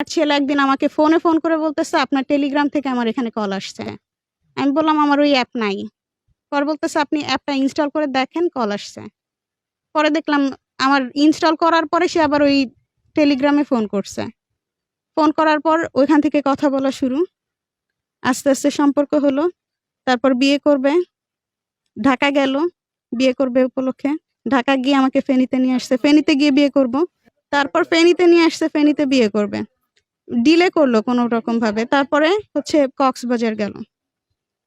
আর ছেলে একদিন আমাকে ফোনে ফোন করে বলতেছে, আপনার টেলিগ্রাম থেকে আমার এখানে কল আসছে। আমি বললাম, আমার ওই অ্যাপ নাই। পর বলতেছে, আপনি অ্যাপটা ইনস্টল করে দেখেন কল আসছে। পরে দেখলাম, আমার ইনস্টল করার পরে সে আবার ওই টেলিগ্রামে ফোন করছে। ফোন করার পর ওইখান থেকে কথা বলা শুরু। আস্তে আস্তে সম্পর্ক হলো। তারপর বিয়ে করবে। ঢাকা গেল। বিয়ে করবে উপলক্ষে। ঢাকা গিয়ে আমাকে ফেনীতে নিয়ে আসছে। ফেনীতে গিয়ে বিয়ে করব। তারপর ফেনীতে নিয়ে আসছে, ফেনীতে বিয়ে করবে। ডিলে করল কোনো রকম ভাবে। তারপরে হচ্ছে কক্সবাজার গেল।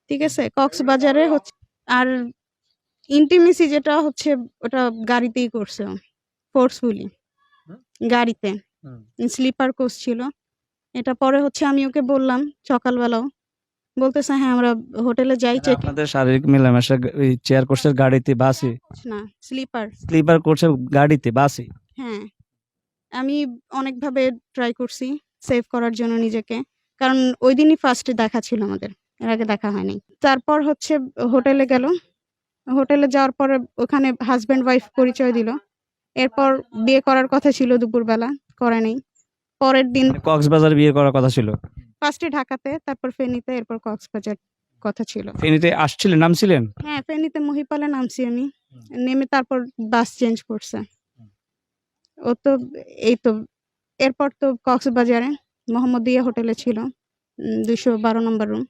ঠিক আছে? কক্সবাজারে হচ্ছে আর ইন্টিমেসি যেটা হচ্ছে ওটা গাড়িতেই করছে। ফোর্সফুলি গাড়িতে। স্লিপার কোচ ছিল। এটা পরে হচ্ছে আমি ওকে বললাম সকালবেলাও। বলতেছে হ্যাঁ আমরা হোটেলে যাই চেক আপনাদের শারীরিক মেলামেশা চেয়ার করছে গাড়িতে বাসে? না স্লিপার স্লিপার করছে গাড়িতে বাসে? হ্যাঁ। আমি অনেকভাবে ট্রাই করছি। সেভ করার জন্য নিজেকে। কারণ ওই দিনই ফার্স্টে দেখা ছিল আমাদের এর আগে দেখা হয়নি। তারপর হচ্ছে হোটেলে গেল। হোটেলে যাওয়ার পরে ওখানে হাজব্যান্ড ওয়াইফ পরিচয় দিল। এরপর বিয়ে করার কথা ছিল দুপুরবেলা করে নেই। পরের দিন কক্সবাজার বিয়ে করার কথা ছিল? ফার্স্টে ঢাকাতে তারপর ফেনীতে এরপর কক্সবাজার কথা ছিল। ফেনীতে আসছিলেন নামছিলেন? হ্যাঁ ফেনীতে মহিপালে নামছি আমি। নেমে তারপর বাস চেঞ্জ করছে। ও তো এই তো এরপর তো কক্সবাজারে মোহাম্মদিয়া হোটেলে ছিল দুশো বারো নম্বর রুম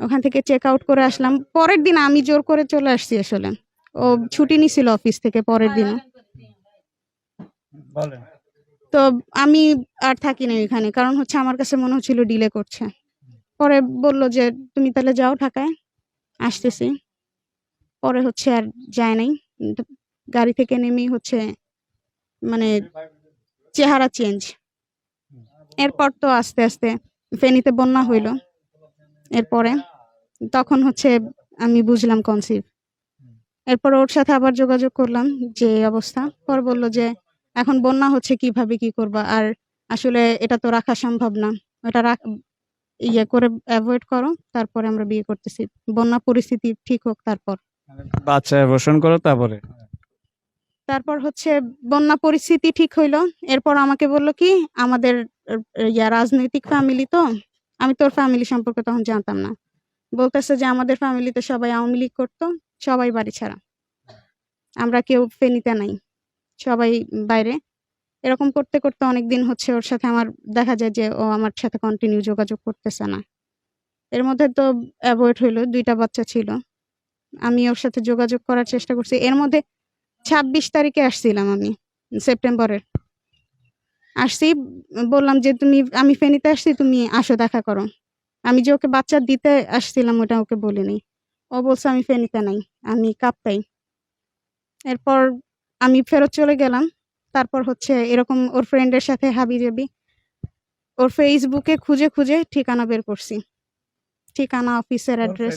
ওখান থেকে চেক আউট করে আসলাম। পরের দিন আমি জোর করে চলে আসছি আসলে। ও ছুটি নিছিল অফিস থেকে পরের দিন। তো আমি আর থাকি না এখানে কারণ হচ্ছে আমার কাছে মনে হচ্ছিল ডিলে করছে। পরে বলল যে তুমি তাহলে যাও ঢাকায় আসতেছি। পরে হচ্ছে আর যায় নাই। গাড়ি থেকে নেমেই হচ্ছে মানে চেহারা চেঞ্জ এরপর তো আস্তে আস্তে ফেনীতে বন্যা হইল। এরপরে তখন হচ্ছে আমি বুঝলাম কনসিভ এরপর ওর সাথে আবার যোগাযোগ করলাম যে অবস্থা। পর বলল যে এখন বন্যা হচ্ছে কীভাবে কি করবা? আর আসলে এটা তো রাখা সম্ভব না। এটা রাখ ইয়ে করে অ্যাভয়েড করো, তারপরে আমরা বিয়ে করতেছি। বন্যা পরিস্থিতি ঠিক হোক তারপর। বাচ্চা অ্যাবর্শন করো তারপরে। তারপর হচ্ছে বন্যা পরিস্থিতি ঠিক হইল। এরপর আমাকে বলল কি, আমাদের ইয়া রাজনৈতিক ফ্যামিলি তো, আমি তোর ফ্যামিলি সম্পর্কে তখন জানতাম না। বলতেছে যে আমাদের ফ্যামিলিতে সবাই আওয়ামী লীগ করতো, সবাই বাড়ি ছাড়া। আমরা কেউ ফেনীতে নাই, সবাই বাইরে। এরকম করতে করতে অনেক দিন হচ্ছে ওর সাথে আমার, দেখা যায় যে ও আমার সাথে কন্টিনিউ যোগাযোগ করতেছে না। এর মধ্যে তো অ্যাভয়েড হইল, দুইটা বাচ্চা ছিল। আমি ওর সাথে যোগাযোগ করার চেষ্টা করছি। এর মধ্যে ছাব্বিশ তারিখে আসছিলাম আমি সেপ্টেম্বরের। আসছি বললাম যে তুমি আমি ফেনীতে আসছি তুমি আসো দেখা করো। আমি যে ওকে বাচ্চা দিতে আসছিলাম ওটা ওকে বলিনি। ও বলছে আমি ফেনীতে নাই আমি কাপ্তাই। এরপর আমি ফেরত চলে গেলাম। তারপর হচ্ছে এরকম ওর ফ্রেন্ডের সাথে হাবি জাবি ওর ফেসবুকে খুঁজে খুঁজে ঠিকানা বের করছি। ঠিকানা অফিসের অ্যাড্রেস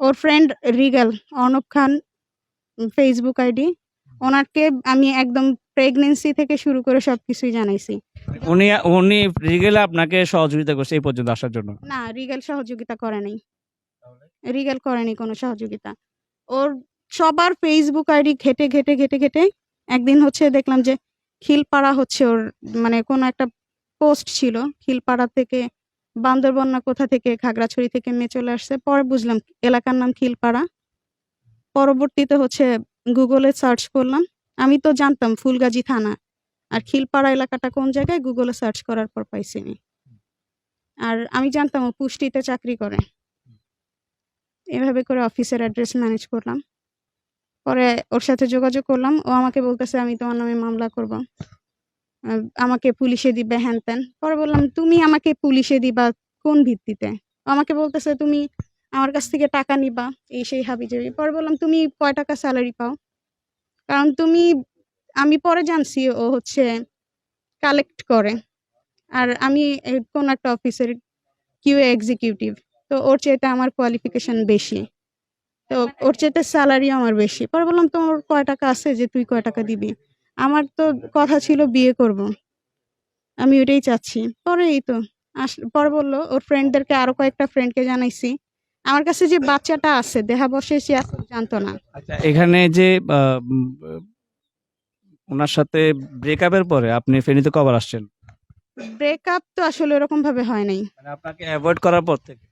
ওর friend Rigel Arnab Khan Facebook ID ওনাকে আমি একদম প্রেগনেন্সি থেকে শুরু করে সবকিছুই জানাইছি। উনি উনি রিগেল আপনাকে সহযোগিতা করছে এই পর্যন্ত আসার জন্য? না রিগেল সহযোগিতা করে নাই। রিগেল করেনি কোনো সহযোগিতা। ওর সবার ফেসবুক আইডি ঘেটে ঘেটে ঘেটে ঘেটে একদিন হচ্ছে দেখলাম যে খিলপাড়া হচ্ছে ওর মানে কোনো একটা পোস্ট ছিল খিলপাড়া থেকে বান্দরবন না কোথা থেকে খাগড়াছড়ি থেকে মেয়ে চলে আসছে। পরে বুঝলাম এলাকার নাম খিলপাড়া। পরবর্তীতে হচ্ছে গুগলে সার্চ করলাম। আমি তো জানতাম ফুলগাজী থানা। আর খিলপাড়া এলাকাটা কোন জায়গায়? গুগলে সার্চ করার পর পাইছি আমি। আর আমি জানতাম ও পুষ্টিতে চাকরি করে। এভাবে করে অফিসের অ্যাড্রেস ম্যানেজ করলাম। পরে ওর সাথে যোগাযোগ করলাম। ও আমাকে বলতেছে, আমি তোমার নামে মামলা করব। আমাকে পুলিশে দিবে, হ্যান ত্যান। পরে বললাম, তুমি আমাকে পুলিশে দিবা কোন ভিত্তিতে? আমাকে বলতেছে, তুমি আমার কাছ থেকে টাকা নিবা, এই সেই হাবি যাবি পরে বললাম, তুমি কয় টাকা স্যালারি পাও? কারণ তুমি, আমি পরে জানছি ও হচ্ছে কালেক্ট করে। আর আমি কোন একটা অফিসের কিউ এক্সিকিউটিভ তো ওর চাইতে আমার কোয়ালিফিকেশন বেশি। তো ওর চাইতে স্যালারি আমার বেশি। পরে বললাম, তোমার কয় টাকা আছে যে তুই কয় টাকা দিবি? আমার তো কথা ছিল, বিয়ে করব। আমি ওটাই চাচ্ছি। পরে এই তো, আস, পরে বলল, ওর ফ্রেন্ডদেরকে আরও কয়েকটা ফ্রেন্ডকে জানাইছি। আমার কাছে যে বাচ্চাটা আছে দেহাবশে সে আছে জানতো না। আচ্ছা এখানে যে ওনার সাথে ব্রেকআপের পরে আপনি ফেনীতে কবার আসছেন? ব্রেকআপ তো আসলে এরকম ভাবে হয় নাই। মানে আপনাকে অ্যাভয়েড করার পর থেকে?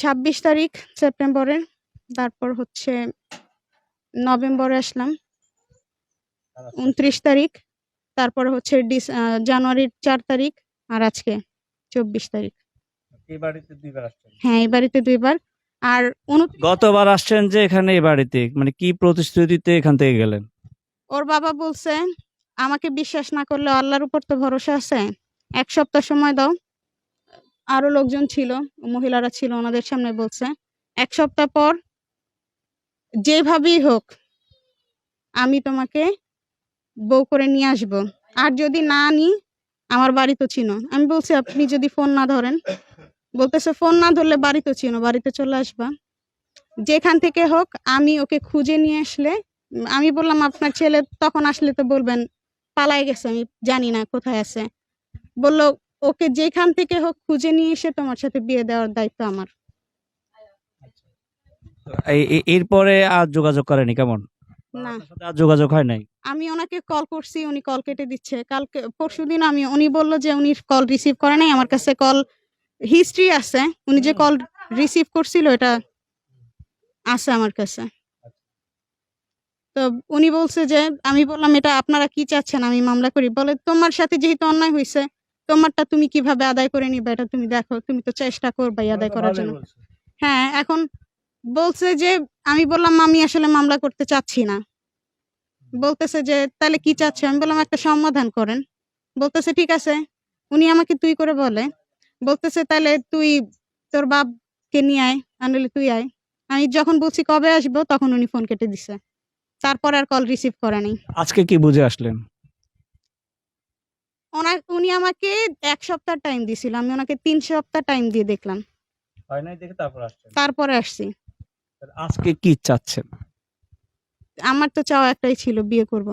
ছাব্বিশ তারিখ সেপ্টেম্বরের তারপর হচ্ছে নভেম্বরে আসলাম। উনত্রিশ তারিখ তারপর হচ্ছে জানুয়ারির চার তারিখ আর আজকে চব্বিশ তারিখ। এই বাড়িতে দুইবার আসছেন? হ্যাঁ এই বাড়িতে দুইবার। আর উনত্রিশ গতবার আসছেন যে এখানে এই বাড়িতে মানে কি প্রতিশ্রুতিতে এখান থেকে গেলেন? ওর বাবা বলছে আমাকে বিশ্বাস না করলে আল্লাহর উপর তো ভরসা আছে। এক সপ্তাহ সময় দাও। আরও লোকজন ছিল মহিলারা ছিল ওনাদের সামনে বলছে এক সপ্তাহ পর যেভাবেই হোক আমি তোমাকে বউ করে নিয়ে আসব। আর যদি না আনি আমার বাড়ি তো ছিল। আমি বলছি আপনি যদি ফোন না ধরেন বলতেছে ফোন না ধরলে বাড়িতে চিনো বাড়িতে চলে আসবা। যেখান থেকে হোক আমি ওকে খুঁজে নিয়ে আসলে আমি বললাম আপনার ছেলে তখন আসলে তো বলবেন পালাই গেছে আমি জানি না কোথায় আছে। বলল ওকে যেখান থেকে হোক খুঁজে নিয়ে এসে তোমার সাথে বিয়ে দেওয়ার দায়িত্ব আমার। এরপরে আর যোগাযোগ করেনি কেমন? না। আর যোগাযোগ হয় নাই? আমি ওনাকে কল করছি উনি কল কেটে দিচ্ছে। কালকে পরশুদিন আমি উনি বলল যে উনি কল রিসিভ করে নাই আমার কাছে কল হিস্ট্রি আছে। উনি যে কল রিসিভ করছিল এটা আছে আমার কাছে। তো উনি বলছে যে আমি বললাম এটা আপনারা কি চাচ্ছেন? আমি মামলা করি। বলে তোমার সাথে যেহেতু অন্যায় হয়েছে তোমারটা তুমি কীভাবে আদায় করে নিবে? এটা তুমি দেখো তুমি তো চেষ্টা করবাই আদায় করার জন্য। হ্যাঁ এখন বলছে যে আমি বললাম আমি আসলে মামলা করতে চাচ্ছি না। বলতেছে যে তাহলে কি চাচ্ছে? আমি বললাম একটা সমাধান করেন। বলতেছে ঠিক আছে। উনি আমাকে তুই করে বলে বলতেছে তাহলে তুই তোর বাপকে নিয়ে আয় আনলে তুই আয়। আমি যখন বলছি কবে আসব? তখন উনি ফোন কেটে দিছে। তারপর আর কল রিসিভ করে নাই। আজকে কি বুঝে আসলেন? ওনার উনি আমাকে এক সপ্তাহ টাইম দিছিল। আমি ওনাকে তিন সপ্তাহ টাইম দিয়ে দেখলাম। হয় নাই দেখে তারপর আসছেন? তারপরে আসছি। আজকে কি চাচ্ছেন? আমার তো চাওয়া একটাই ছিল বিয়ে করব।